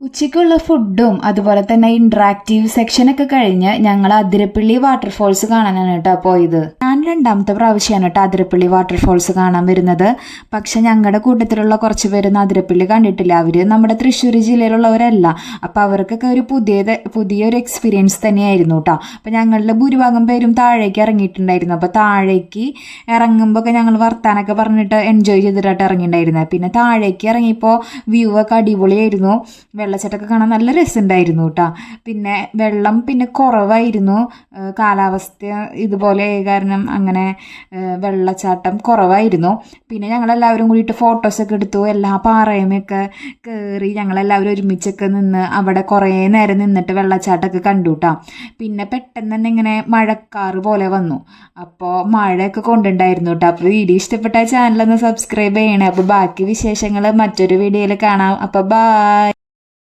ഉച്ചയ്ക്കുള്ള ഫുഡും അതുപോലെ തന്നെ ഇൻട്രാക്റ്റീവ് സെക്ഷനൊക്കെ കഴിഞ്ഞ് ഞങ്ങൾ അതിരപ്പള്ളി വാട്ടർഫോൾസ് കാണാനാണ് കേട്ടോ പോയത്. ഞാൻ രണ്ടാമത്തെ പ്രാവശ്യമാണ് കേട്ടോ അതിരപ്പള്ളി വാട്ടർഫോൾസ് കാണാൻ വരുന്നത്. പക്ഷെ ഞങ്ങളുടെ കൂട്ടത്തിലുള്ള കുറച്ച് പേരൊന്നും അതിരപ്പള്ളി കണ്ടിട്ടില്ല. അവർ നമ്മുടെ തൃശ്ശൂർ ജില്ലയിലുള്ളവരല്ല. അപ്പോൾ അവർക്കൊക്കെ ഒരു പുതിയ പുതിയൊരു എക്സ്പീരിയൻസ് തന്നെയായിരുന്നു കേട്ടോ. അപ്പോൾ ഞങ്ങളുടെ ഭൂരിഭാഗം പേരും താഴേക്ക് ഇറങ്ങിയിട്ടുണ്ടായിരുന്നു. അപ്പോൾ താഴേക്ക് ഇറങ്ങുമ്പോൾ ഒക്കെ ഞങ്ങൾ വർത്താനൊക്കെ പറഞ്ഞിട്ട് എൻജോയ് ചെയ്തിട്ടായിട്ട് ഇറങ്ങിയിട്ടുണ്ടായിരുന്നത് പിന്നെ താഴേക്ക് ഇറങ്ങിയപ്പോൾ വ്യൂ ഒക്കെ അടിപൊളിയായിരുന്നു. വെള്ളച്ചാട്ടമൊക്കെ കാണാൻ നല്ല രസമുണ്ടായിരുന്നു കേട്ടോ. പിന്നെ വെള്ളം പിന്നെ കുറവായിരുന്നു. കാലാവസ്ഥ ഇതുപോലെ കാരണം അങ്ങനെ വെള്ളച്ചാട്ടം കുറവായിരുന്നു. പിന്നെ ഞങ്ങളെല്ലാവരും കൂടിയിട്ട് ഫോട്ടോസൊക്കെ എടുത്തു. എല്ലാ പാറയുമൊക്കെ കയറി ഞങ്ങളെല്ലാവരും ഒരുമിച്ചൊക്കെ നിന്ന് അവിടെ കുറേ നേരം നിന്നിട്ട് വെള്ളച്ചാട്ടമൊക്കെ കണ്ടു കേട്ടോ പിന്നെ പെട്ടെന്ന് തന്നെ ഇങ്ങനെ മഴക്കാറ് പോലെ വന്നു. അപ്പോൾ മഴയൊക്കെ കൊണ്ടുണ്ടായിരുന്നു കേട്ടോ അപ്പോൾ വീഡിയോ ഇഷ്ടപ്പെട്ട ചാനലൊന്ന് സബ്സ്ക്രൈബ് ചെയ്യണേ. അപ്പോൾ ബാക്കി വിശേഷങ്ങൾ മറ്റൊരു വീഡിയോയിൽ കാണാം. അപ്പോൾ ബായ്